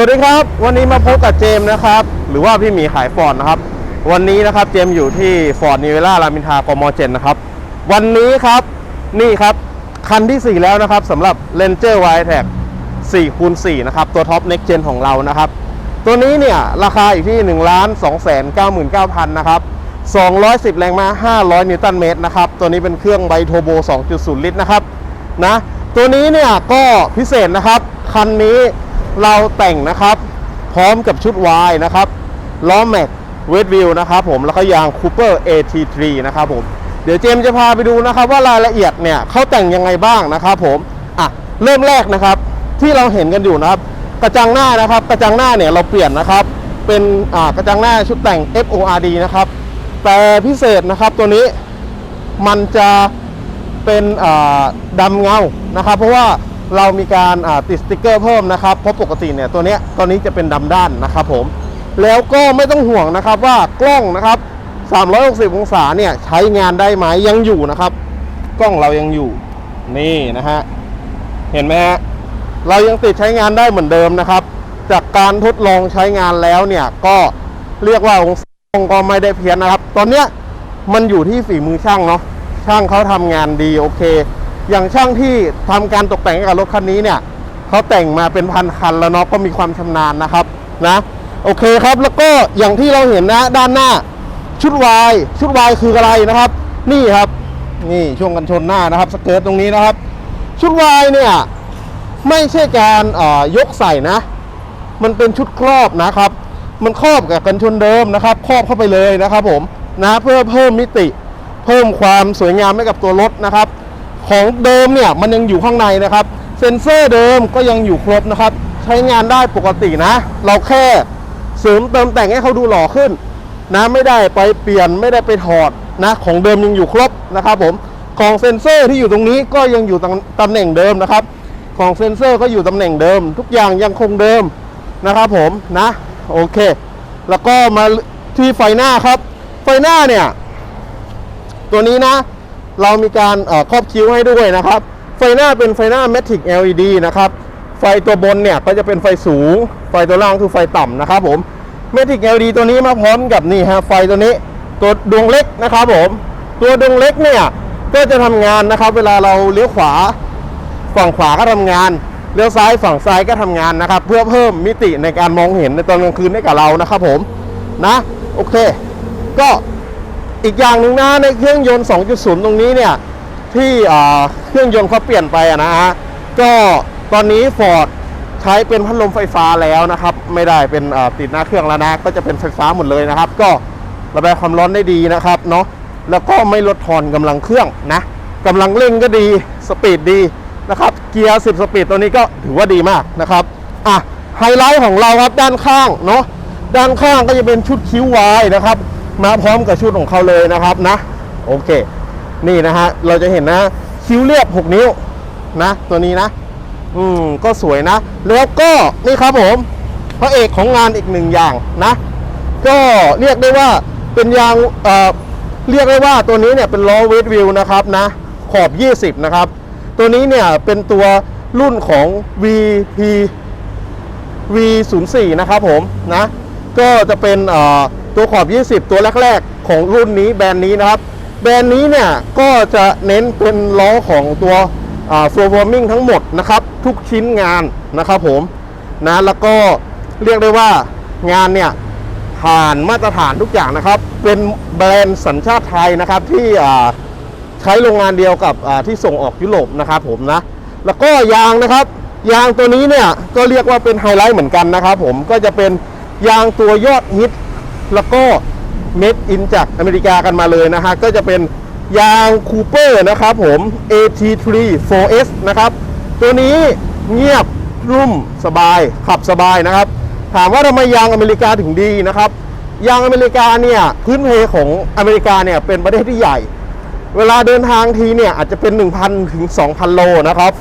วัสดีครับ วันนี้มาพบกับเจมนะครับ หรือว่าพี่หมีขายฟอร์ดนะครับ วันนี้นะครับเจมอยู่ที่ฟอร์ดนิเวล่ารามินทากมเจนนะครับ วันนี้ครับนี่ครับ คันที่ 4 แล้วนะครับสำหรับ Ranger w i t e c 4คูณ4นะครับ ตัวท็อป Next Gen ของเรานะครับ ตัวนี้เนี่ยราคาอยู่ที่1 2 9 9 0 0 0นะครับ210 แรงม้า 500 นิวตันเมตรนะครับ ตัวนี้เป็นเครื่องไบโทโบ 2.0 ลิตรนะครับนะตัวนี้เนี่ยก็พิเศษนะครับ คันนี้ เราแต่งนะครับ พร้อมกับชุด Y นะครับล้อแม็กเวดวิวนะครับผมแล้วก็ยางคูเปอร์ AT3 นะครับผมเดี๋ยวเจมส์จะพาไปดูนะครับว่ารายละเอียดเนี่ยเขาแต่งยังไงบ้างนะครับผมอะเริ่มแรกนะครับที่เราเห็นกันอยู่นะครับ กระจังหน้านะครับ กระจังหน้าเนี่ยเราเปลี่ยนนะครับ เป็นอ่ากระจังหน้าชุดแต่ง FORD นะครับแต่พิเศษนะครับตัวนี้มันจะเป็นอ่าดำเงานะครับ เพราะว่า เรามีการติดสติกเกอร์เพิ่มนะครับเพราะปกติเนี่ยตัวนี้ตัวนี้จะเป็นดำด้านนะครับผมแล้วก็ไม่ต้องห่วงนะครับว่ากล้องนะครับ 360 องศาเนี่ยใช้งานได้ไหมยังอยู่นะครับ กล้องเรายังอยู่นี่นะฮะเห็นไหมฮะเรายังติดใช้งานได้เหมือนเดิมนะครับ จากการทดลองใช้งานแล้วเนี่ยก็เรียกว่าองศาก็ไม่ได้เพี้ยนนะครับ ตอนเนี้ยมันอยู่ที่ฝีมือช่างเนาะช่างเขาทำงานดีโอเค อย่างช่างที่ทำการตกแต่งกับรถคันนี้เนี่ยเขาแต่งมาเป็นพันคันแล้วเนาะก็มีความชำนาญนะครับนะโอเคครับแล้วก็อย่างที่เราเห็นนะด้านหน้า ชุดวายชุดวายคืออะไรนะครับ นี่ครับนี่ช่วงกันชนหน้านะครับสเกิร์ตตรงนี้นะครับ ชุดวายเนี่ยไม่ใช่การเอ่ยกใส่นะ มันเป็นชุดครอบนะครับ มันครอบกับกันชนเดิมนะครับ ครอบเข้าไปเลยนะครับผมนะเพื่อเพิ่มมิติ เพิ่มความสวยงามให้กับตัวรถนะครับ ของเดิมเนี่ยมันยังอยู่ข้างในนะครับ เซ็นเซอร์เดิมก็ยังอยู่ครบนะครับ ใช้งานได้ปกตินะ เราแค่เสริมเติมแต่งให้เขาดูหล่อขึ้นนะไม่ได้ไปเปลี่ยนไม่ได้ไปถอดนะของเดิมยังอยู่ครบนะครับผมของเซ็นเซอร์ที่อยู่ตรงนี้ก็ยังอยู่ตำแหน่งเดิมนะครับ ของเซ็นเซอร์ก็อยู่ตำแหน่งเดิม ทุกอย่างยังคงเดิมนะครับผมนะโอเค แล้วก็มาที่ไฟหน้าครับ ไฟหน้าเนี่ย ตัวนี้นะ เรามีการครอบคิ้วให้ด้วยนะครับ ไฟหน้าเป็นไฟหน้า Matic LED นะครับ ไฟตัวบนเนี่ยก็จะเป็นไฟสูง ไฟตัวล่างคือไฟต่ำนะครับผม Matic LED ตัวนี้มาพร้อมกับนี่ฮะไฟตัวนี้ตัวดวงเล็กนะครับผมตัวดวงเล็กเนี่ยก็จะทำงานนะครับ เวลาเราเลี้ยวขวา ฝั่งขวาก็ทำงานเลี้ยวซ้ายฝั่งซ้ายก็ทำงานนะครับ เพื่อเพิ่มมิติในการมองเห็นในตอนกลางคืนให้กับเรานะครับผมนะโอเค ก็ อีกอย่างหนึ่งนะในเครื่องยนต์ 2.0 ตรงนี้เนี่ยที่เครื่องยนต์เขาเปลี่ยนไปนะฮะก็ตอนนี้ Ford ใช้เป็นพัดลมไฟฟ้าแล้วนะครับ ไม่ได้เป็นติดหน้าเครื่องแล้วนะก็จะเป็นไฟฟ้าหมดเลยนะครับ ก็ระบายความร้อนได้ดีนะครับเนาะแล้วก็ไม่ลดทอนกำลังเครื่องนะกำลังเร่งก็ดีสปีดดีนะครับเกียร์ 10 สปีดตัวนี้ก็ถือว่าดีมากนะครับอะไฮไลท์ของเราครับด้านข้างเนาะด้านข้างก็จะเป็นชุดคิ้ววายนะครับ มาพร้อมกับชุดของเขาเลยนะครับนะ โอเค นี่นะฮะ เราจะเห็นนะคิ้วเรียบ 6 นิ้วนะ ตัวนี้นะ อืม ก็สวยนะ แล้วก็นี่ครับผม พระเอกของงานอีกหนึ่งอย่างนะ ก็เรียกได้ว่าเป็นยางเอ่อเรียกได้ว่าตัวนี้เนี่ยเป็นล้อเวทวิวนะครับนะ ขอบ 20 นะครับ ตัวนี้เนี่ยเป็นตัวรุ่นของ VP V04 นะครับผมนะ ก็จะเป็นเอ่อ ตัวขอบ 20 ตัวแรก ๆ ของรุ่นนี้แบรนด์นี้นะครับ แบรนด์นี้เนี่ยก็จะเน้นเป็นล้อของตัวโฟล์ฟอร์มิงทั้งหมดนะครับ ทุกชิ้นงานนะครับผมนะแล้วก็เรียกได้ว่างานเนี่ยผ่านมาตรฐานทุกอย่างนะครับ เป็นแบรนด์สัญชาติไทยนะครับที่ใช้โรงงานเดียวกับที่ส่งออกยุโรปนะครับผมนะแล้วก็ยางนะครับ ยางตัวนี้เนี่ยก็เรียกว่าเป็นไฮไลท์เหมือนกันนะครับผมก็จะเป็นยางตัวยอดฮิต แล้วก็เมดอินจากอเมริกากันมาเลยนะฮะ ก็จะเป็นยางคูเปอร์นะครับผม AT3 4S นะครับ ตัวนี้เงียบรุ่มสบายขับสบายนะครับ ถามว่าทำไมยางอเมริกาถึงดีนะครับ ยางอเมริกาเนี่ยพื้นเพของอเมริกาเนี่ยเป็นประเทศที่ใหญ่ เวลาเดินทางทีเนี่ยอาจจะเป็น 1,000 ถึง 2,000 โลนะครับ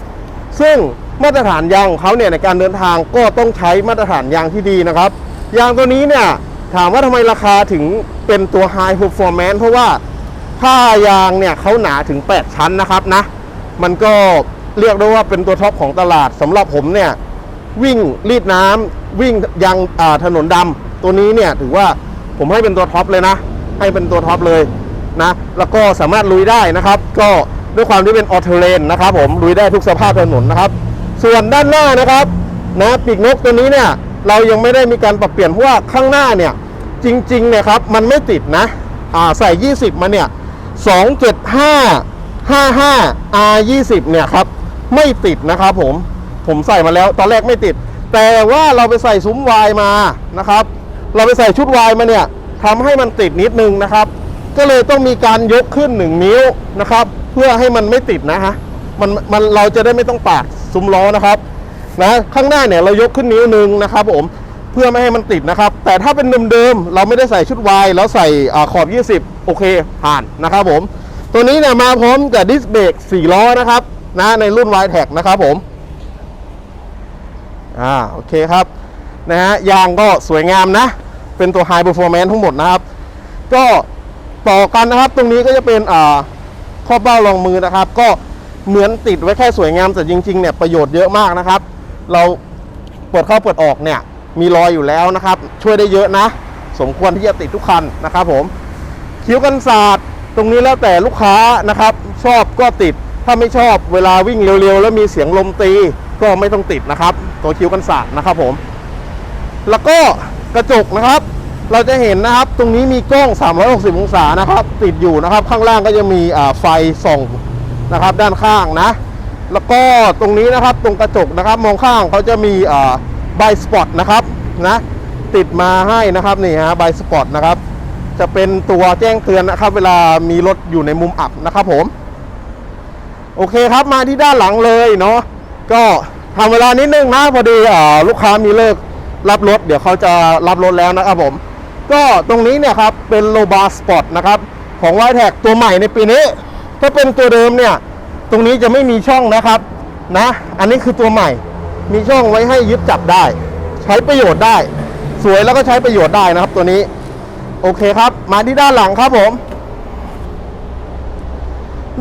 ซึ่งมาตรฐานยางของเขาเนี่ยในการเดินทางก็ต้องใช้มาตรฐานยางที่ดีนะครับ ยางตัวนี้เนี่ย ถามว่าทำไมราคาถึงเป็นตัว High Performance เพราะว่าผ้ายางเนี่ยเขาหนาถึง 8 ชั้นนะครับนะ มันก็เรียกได้ว่าเป็นตัวท็อปของตลาดสำหรับผมเนี่ย วิ่งรีดน้ำวิ่งยังถนนดำตัวนี้เนี่ยถือว่าผมให้เป็นตัวท็อปเลยนะ ให้เป็นตัวท็อปเลยนะ แล้วก็สามารถลุยได้นะครับ ก็ด้วยความที่เป็นออเทเลนนะครับผมลุยได้ทุกสภาพถนนนะครับ ส่วนด้านหน้านะครับนะปีกนกตัวนี้เนี่ย เรายังไม่ได้มีการปรับเปลี่ยนเพราะว่าข้างหน้าเนี่ยจริงๆเนี่ยครับมันไม่ติดนะอ่าใส่ 20 มาเนี่ย275 55 R 20เนี่ยครับไม่ติดนะครับผมผมใส่มาแล้วตอนแรกไม่ติด แต่ว่าเราไปใส่ซุ้มวายมานะครับ เราไปใส่ชุดวายมาเนี่ยทำให้มันติดนิดนึงนะครับ ก็เลยต้องมีการยกขึ้น 1 นิ้วนะครับ เพื่อให้มันไม่ติดนะฮะมันมันเราจะได้ไม่ต้องปาดซุ้มล้อนะครับ นะข้างหน้าเนี่ยเรายกขึ้นนิ้วหนึ่งนะครับผมเพื่อไม่ให้มันติดนะครับ แต่ถ้าเป็นเดิมๆเราไม่ได้ใส่ชุดวายแล้วใส่อขอบ 20 โอเคผ่านนะครับผม ตัวนี้เนี่ยมาพร้อมกับดิสเบรก4ล้อนะครับนะในรุ่น y t e c นะครับผมอ่าโอเคครับนะฮะยางก็สวยงามนะ เป็นตัว High Performance ทั้งหมดนะครับ ก็ต่อกันนะครับ ตรงนี้ก็จะเป็นอ่าข้อเบ้ารองมือนะครับ ก็เหมือนติดไว้แค่สวยงามแต่จริงๆเนี่ยประโยชน์เยอะมากนะครับ เราเปิดเข้าเปิดออกเนี่ยมีรอยอยู่แล้วนะครับ ช่วยได้เยอะนะ สมควรที่จะติดทุกคันนะครับผมคิ้วกันศาสตร์ตรงนี้แล้วแต่ลูกค้านะครับ ชอบก็ติดถ้าไม่ชอบเวลาวิ่งเร็วๆ แล้วมีเสียงลมตีก็ไม่ต้องติดนะครับ ตัวคิ้วกันศาสตร์นะครับผม แล้วก็กระจกนะครับ เราจะเห็นนะครับ ตรงนี้มีกล้อง 360 องศานะครับ ติดอยู่นะครับ ข้างล่างก็จะมีไฟส่องนะครับ ด้านข้างนะ แล้วก็ตรงนี้นะครับตรงกระจกนะครับมองข้างเขาจะมีอ่าไบสปอตนะครับนะติดมาให้นะครับนี่ฮะไบสปอตนะครับจะเป็นตัวแจ้งเตือนนะครับ เวลามีรถอยู่ในมุมอับนะครับผม โอเคครับมาที่ด้านหลังเลยเนาะก็ทำเวลานิดนึงนะพอดีอ่ลูกค้ามีเลิกรับรถ เดี๋ยวเขาจะรับรถแล้วนะครับผม ก็ตรงนี้เนี่ยครับเป็นโลบาสปอร์ตนะครับ ของไวแท็กตัวใหม่ในปีนี้ ถ้าเป็นตัวเดิมเนี่ย ตรงนี้จะไม่มีช่องนะครับนะ อันนี้คือตัวใหม่ มีช่องไว้ให้ยึดจับได้ ใช้ประโยชน์ได้ สวยแล้วก็ใช้ประโยชน์ได้นะครับ ตัวนี้ โอเคครับ มาที่ด้านหลังครับผม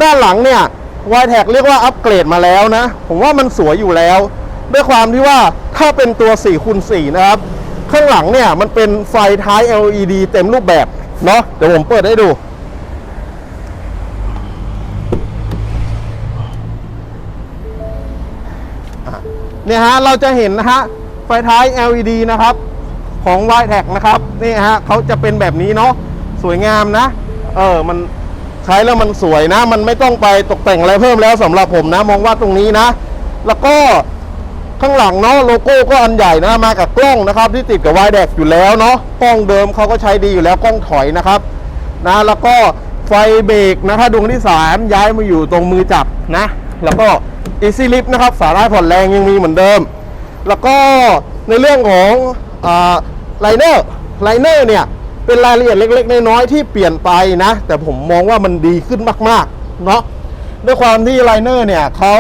ด้านหลังเนี่ย y t แท็เรียกว่าอัปเกรดมาแล้วนะ ผมว่ามันสวยอยู่แล้ว ด้วยความที่ว่าถ้าเป็นตัว4คูณ4นะครับ ข้างหลังเนี่ยมันเป็นไฟท้าย LED เต็มรูปแบบเนาะเดี๋ยวผมเปิดให้ดู เนี่ยฮะเราจะเห็นนะฮะไฟท้าย LED นะครับ ของ y t e c นะครับนี่ฮะเขาจะเป็นแบบนี้เนาะสวยงามนะ เออมันใช้แล้วมันสวยนะ มันไม่ต้องไปตกแต่งอะไรเพิ่มแล้วสำหรับผมนะ มองว่าตรงนี้นะ แล้วก็ข้างหลังเนาะโลโก้ก็อันใหญ่นะมากับกล้องนะครับ ที่ติดกับ y d e c อยู่แล้วเนาะกล้องเดิมเขาก็ใช้ดีอยู่แล้วกล้องถอยนะครับนะแล้วก็ไฟเบรกนะถ้าดวงที่ 3 ย้ายมาอยู่ตรงมือจับนะ แล้วก็ Easy Lift นะครับสาร่ายผ่อนแรงยังมีเหมือนเดิม แล้วก็ในเรื่องของไลเนอร์ไลเนอร์เนี่ยเป็นรายละเอียดเล็ก ๆ น้อยๆที่เปลี่ยนไปนะ แต่ผมมองว่ามันดีขึ้นมากๆเนาะด้วยความที่ไลเนอร์เนี่ยเขา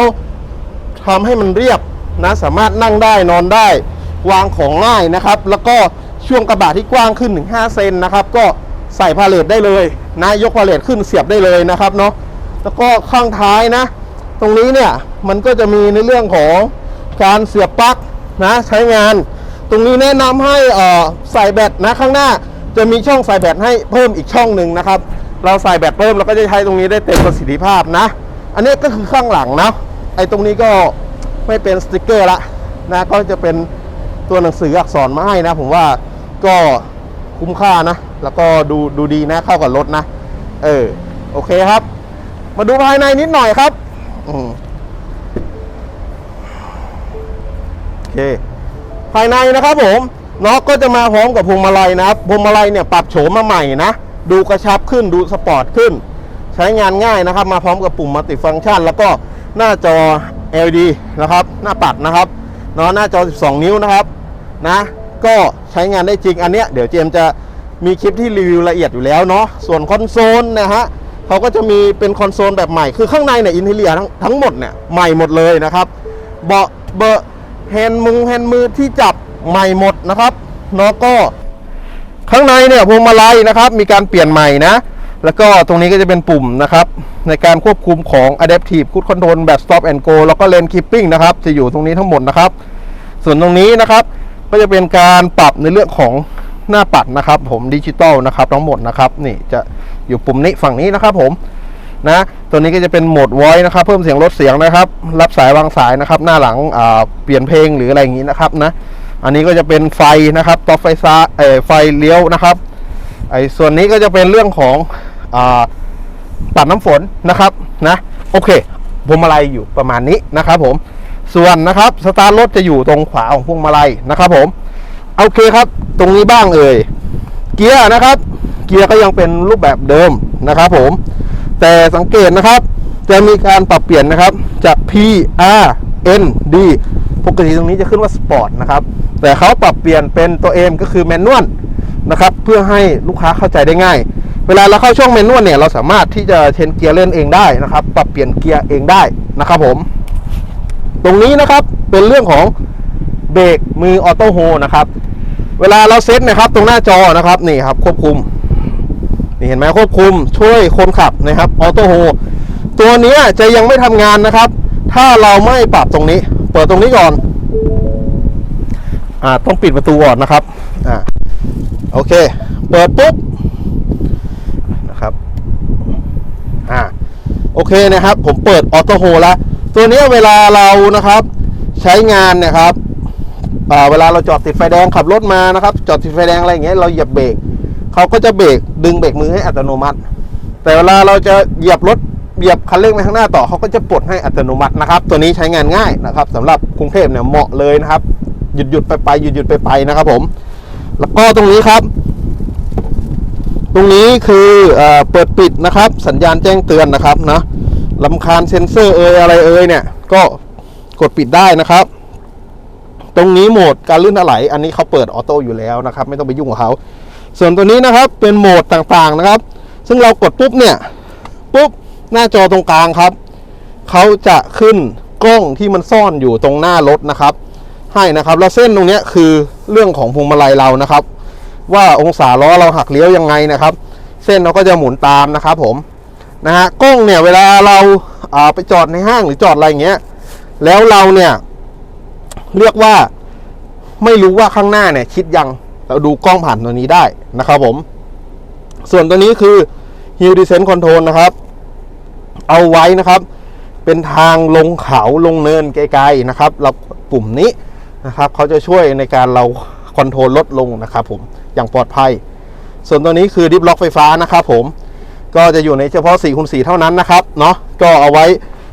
ทำให้มันเรียบนะสามารถนั่งได้นอนได้ วางของง่ายนะครับ แล้วก็ช่วงกระบะที่กว้างขึ้นถึง5เซนนะครับ ก็ใส่พาเลทได้เลยนะยกพาเลทขึ้นเสียบได้เลยนะครับเนาะแล้วก็ข้างท้ายนะ ตรงนี้เนี่ยมันก็จะมีในเรื่องของการเสียบปลั๊กนะใช้งาน ตรงนี้แนะนำให้ใส่แบตนะข้างหน้าจะมีช่องใส่แบตให้เพิ่มอีกช่องหนึ่งนะครับ เราใส่แบตเพิ่มเราก็จะใช้ตรงนี้ได้เต็มประสิทธิภาพนะ อันนี้ก็คือข้างหลังนะไอ้ตรงนี้ก็ไม่เป็นสติกเกอร์ละนะก็จะเป็นตัวหนังสืออักษรมาให้นะ ผมว่าก็คุ้มค่านะ แล้วก็ดูดูดีนะเข้ากับรถนะ เออโอเคครับ มาดูภายในนิดหน่อยครับ อืมโอเค ภายในนะครับผมน็อกก็จะมาพร้อมกับพวงมาลัยนะครับพวงมาลัยเนี่ยปรับโฉมมาใหม่นะ ดูกระชับขึ้นดูสปอร์ตขึ้น ใช้งานง่ายนะครับ มาพร้อมกับปุ่มมัลติฟังก์ชัน แล้วก็หน้าจอ LED นะครับ หน้าปัดนะครับเนาะหน้าจอ 12 นิ้วนะครับนะ ก็ใช้งานได้จริงอันเนี้ยเดี๋ยวเจมจะมีคลิปที่รีวิวละเอียดอยู่แล้วเนาะส่วนคอนโซลนะฮะ เขาก็จะมีเป็นคอนโซลแบบใหม่ คือข้างในเนี่ยอินเทเลียทั้งทั้งหมดเนี่ยใหม่หมดเลยนะครับ เบาะเบอร์แฮนด์มือแฮนด์มือที่จับใหม่หมดนะครับเนาะก็ ข้างในเนี่ยพวงมาลัยนะครับ มีการเปลี่ยนใหม่นะ แล้วก็ตรงนี้ก็จะเป็นปุ่มนะครับ ในการควบคุมของ Adaptive Cruise Control แบบ Stop and Go แล้วก็ Lane Keeping นะครับ จะอยู่ตรงนี้ทั้งหมดนะครับ ส่วนตรงนี้นะครับ ก็จะเป็นการปรับในเรื่องของ หน้าปัดนะครับ ผมดิจิตอลนะครับทั้งหมดนะครับนี่จะอยู่ปุ่มนี้ฝั่งนี้นะครับ ผมนะตัวนี้ก็จะเป็นโหมด voice นะครับ เพิ่มเสียงลดเสียงนะครับ รับสายวางสายนะครับ หน้าหลังเปลี่ยนเพลงหรืออะไรอย่างนี้นะครับนะอันนี้ก็จะเป็นไฟนะครับต่อไฟซ้าเอ่อไฟเลี้ยวนะครับไอ้ส่วนนี้ก็จะเป็นเรื่องของอ่าปัดน้ำฝนนะครับนะโอเคพวงมาลัยอยู่ประมาณนี้นะครับ ผมส่วนนะครับสตาร์ทรถจะอยู่ตรงขวาของพวงมาลัยนะครับ ผม โอเคครับ ตรงนี้บ้างเอ่ย เกียร์นะครับ เกียร์ก็ยังเป็นรูปแบบเดิมนะครับผม แต่สังเกตนะครับ จะมีการปรับเปลี่ยนนะครับ จาก P R N D ปกติตรงนี้จะขึ้นว่าสปอร์ตนะครับ แต่เขาปรับเปลี่ยนเป็นตัว M ก็คือแมนนวลนะครับ เพื่อให้ลูกค้าเข้าใจได้ง่าย เวลาเราเข้าช่องแมนนวลเนี่ย เราสามารถที่จะเชนเกียร์เล่นเองได้นะครับ ปรับเปลี่ยนเกียร์เองได้นะครับผม ตรงนี้นะครับเป็นเรื่องของ เบรกมือออโต้โฮนะครับเวลาเราเซตนะครับตรงหน้าจอนะครับนี่ครับควบคุมนี่เห็นไหมควบคุมช่วยคนขับนะครับออโต้โฮตัวนี้จะยังไม่ทำงานนะครับ ถ้าเราไม่ปรับตรงนี้ เปิดตรงนี้ก่อนอ่าต้องปิดประตูก่อนนะครับอ่าโอเค เปิดปุ๊บนะครับอ่าโอเคนะครับ ผมเปิดออโต้โฮแล้ว ตัวนี้เวลาเรานะครับ ใช้งานนะครับ เวลาเราจอดติดไฟแดงขับรถมานะครับ จอดติดไฟแดงอะไรอย่างเงี้ยเราเหยียบเบรกเขาก็จะเบรกดึงเบรกมือให้อัตโนมัติ แต่เวลาเราจะเหยียบรถเหยียบคันเร่งไปข้างหน้าต่อเขาก็จะปลดให้อัตโนมัตินะครับ ตัวนี้ใช้งานง่ายนะครับสำหรับกรุงเทพเนี่ยเหมาะเลยนะครับ หยุดหยุดไปไปหยุดหยุดไปไปนะครับผม แล้วก็ตรงนี้ครับ ตรงนี้คือเอเปิดปิดนะครับ สัญญาณแจ้งเตือนนะครับนะลำคาญเซ็นเซอร์เอยอะไรเอยเนี่ย ก็กดปิดได้นะครับ ตรงนี้โหมดการลื่นถลายอันนี้เขาเปิดออโต้อยู่แล้วนะครับ ไม่ต้องไปยุ่งกับเขาส่วนตัวนี้นะครับเป็นโหมดต่างๆนะครับ ซึ่งเรากดปุ๊บเนี่ยปุ๊บหน้าจอตรงกลางครับเขาจะขึ้นกล้องที่มันซ่อนอยู่ตรงหน้ารถนะครับ ให้นะครับแล้วเส้นตรงนี้คือเรื่องของพวงมาลัยเรานะครับ ว่าองศาล้อเราหักเลี้ยวยังไงนะครับ เส้นเราก็จะหมุนตามนะครับผมนะฮะกล้องเนี่ยเวลาเราาไปจอดในห้างหรือจอดอะไรอย่างเงี้ยแล้วเราเนี่ย เรียกว่าไม่รู้ว่าข้างหน้าเนี่ยชิดยังเราดูกล้องผ่านตัวนี้ได้นะครับผม ส่วนตัวนี้คือ Hill Descent Control นะครับ เอาไว้นะครับ เป็นทางลงเขาลงเนินไกลๆนะครับ เราปุ่มนี้นะครับเขาจะช่วยในการเราคอนโทรลลดลงนะครับผมอย่างปลอดภัย ส่วนตัวนี้คือดิฟล็อกไฟฟ้านะครับผมก็จะอยู่ในเฉพาะ4คูณ4เท่านั้นนะครับเนาะก็เอาไว้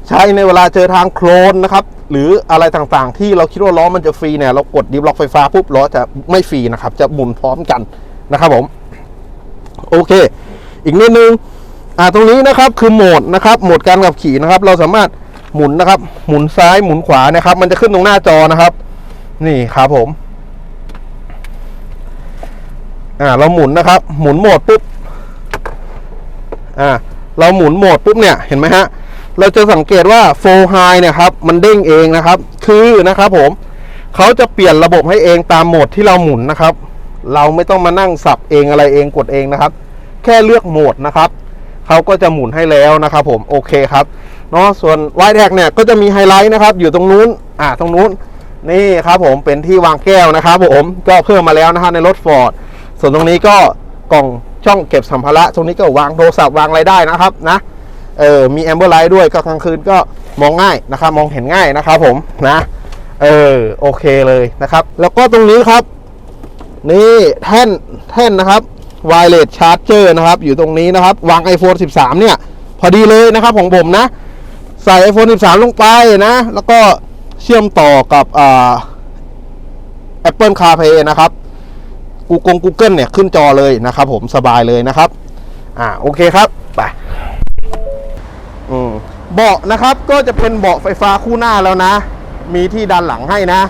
ใช้ในเวลาเจอทางโคลนนะครับ หรืออะไรต่างๆ ที่เราคิดว่าล้อมันจะฟรีเนี่ยเรากดดิฟล็อกไฟฟ้าปุ๊บล้อจะไม่ฟรีนะครับ จะหมุนพร้อมกันนะครับผม โอเค อีกนิดนึงอ่าตรงนี้นะครับคือโหมดนะครับโหมดการขับขี่นะครับ เราสามารถหมุนนะครับ หมุนซ้ายหมุนขวานะครับ มันจะขึ้นตรงหน้าจอนะครับ นี่ครับผมอ่าเราหมุนนะครับ หมุนโหมดปุ๊บอ่าเราหมุนโหมดปุ๊บเนี่ยเห็นไหมฮะ เราจะสังเกตว่า full high เนี่ยครับมันเด้งเองนะครับ คือนะครับผมเขาจะเปลี่ยนระบบให้เองตามโหมดที่เราหมุนนะครับ เราไม่ต้องมานั่งสับเองอะไรเองกดเองนะครับ แค่เลือกโหมดนะครับเขาก็จะหมุนให้แล้วนะครับผมโอเคครับเนาะส่วนไวแท็กเนี่ยก็จะมีไฮไลท์นะครับ อยู่ตรงนู้นอ่าตรงนู้นนี่ครับผมเป็นที่วางแก้วนะครับผมก็เพิ่มมาแล้วนะฮะในรถฟอร์ดส่วนตรงนี้ก็กล่องช่องเก็บสัมภาระตรงนี้ก็วางโทรศัพท์วางอะไรได้นะครับนะ เออมีแอมเบอร์ไลท์ด้วยก็กลางคืนก็มองง่ายนะครับมองเห็นง่ายนะครับผมนะเออโอเคเลยนะครับ แล้วก็ตรงนี้ครับ นี่แท่นแท่นนะครับ wireless charger นะครับ อยู่ตรงนี้นะครับ วาง iPhone 13 เนี่ย พอดีเลยนะครับของผมนะ ใส่ iPhone 13 ลงไปนะ แล้วก็เชื่อมต่อกับอ่า Apple CarPlay นะครับ Google Google เนี่ย ขึ้นจอเลยนะครับผมสบายเลยนะครับ อ่าโอเคครับ เบาะนะครับก็จะเป็นเบาะไฟฟ้าคู่หน้าแล้วนะ มีที่ดันหลังให้นะ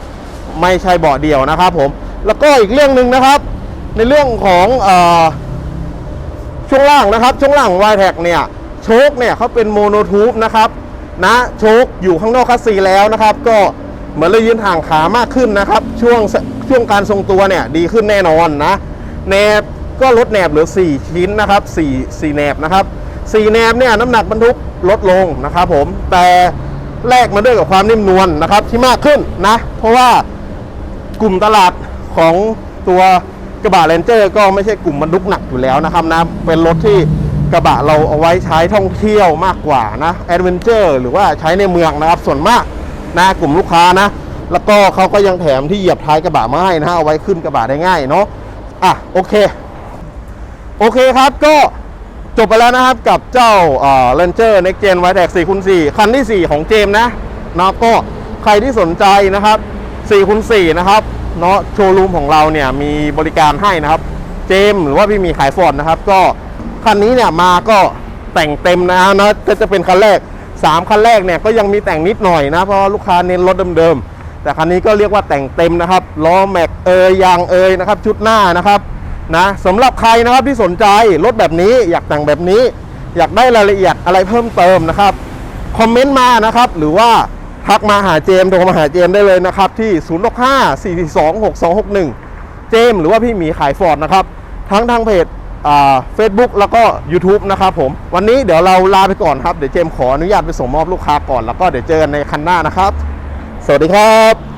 ไม่ใช่เบาะเดียวนะครับผมแล้วก็อีกเรื่องหนึ่งนะครับ ในเรื่องของเออช่วงล่างนะครับ ช่วงล่างวายแท็กเนี่ยโชคเนี่ยเขาเป็นโมโนทูบนะครับนะโชคอยู่ข้างนอกคัสซีแล้วนะครับ ก็เหมือนเรายืนห่างขามากขึ้นนะครับ ช่วงช่วงการทรงตัวเนี่ยดีขึ้นแน่นอนนะแหนบก็ลดแหนบเหลือ 4 ชิ้นนะครับ4 4แหนบนะครับ 4แหนบเนี่ยน้ำหนักบรรทุกลดลงนะครับผมแต่แลกมาด้วยกับความนิ่มนวลนะครับที่มากขึ้นนะ เพราะว่ากลุ่มตลาดของตัวกระบะเลนเจอร์ก็ไม่ใช่กลุ่มบรรทุกหนักอยู่แล้วนะครับนะเป็นรถที่กระบะเราเอาไว้ใช้ท่องเที่ยวมากกว่านะแอดเวนเจอร์หรือว่าใช้ในเมืองนะครับ ส่วนมากนะกลุ่มลูกค้านะ แล้วก็เขาก็ยังแถมที่เหยียบท้ายกระบะมาให้นะเอาไว้ขึ้นกระบะได้ง่ายเนาะอะโอเค โอเคครับก็ จบไปแล้วนะครับกับเจ้าเรนเจอร์เน็กเจนไวแท็ก4คูณ4คันที่ 4 ของเจมนะเนาะก็ใครที่สนใจนะครับ4คูณ4นะครับเนาะโชว์รูมของเราเนี่ยมีบริการให้นะครับ เจมหรือว่าพี่มีขายฟอร์ดนะครับ ก็คันนี้เนี่ยมาก็แต่งเต็มนะนะก็จะเป็นคันแรก 3 คันแรกเนี่ยก็ยังมีแต่งนิดหน่อยนะ เพราะลูกค้าเน้นรถเดิมๆแต่คันนี้ก็เรียกว่าแต่งเต็มนะครับล้อแม็กเอยยางเอยนะครับ ชุดหน้านะครับ นะสำหรับใครนะครับที่สนใจรถแบบนี้อยากแต่งแบบนี้ อยากได้รายละเอียดอะไรเพิ่มเติมนะครับคอมเมนต์มานะครับ หรือว่าทักมาหาเจมส์โทรมาหาเจมส์ได้เลยนะครับ ที่ 0 6 5 4 2 6 2 6 1 เจมส์หรือว่าพี่หมีขายฟอร์ดนะครับ ทั้งทางเพจเฟซบุ๊กแล้วก็ YouTube นะครับผม วันนี้เดี๋ยวเราลาไปก่อนครับ เดี๋ยวเจมขออนุญาตไปส่งมอบลูกค้าก่อนแล้วก็เดี๋ยวเจอกันในคันหน้านะครับ สวัสดีครับ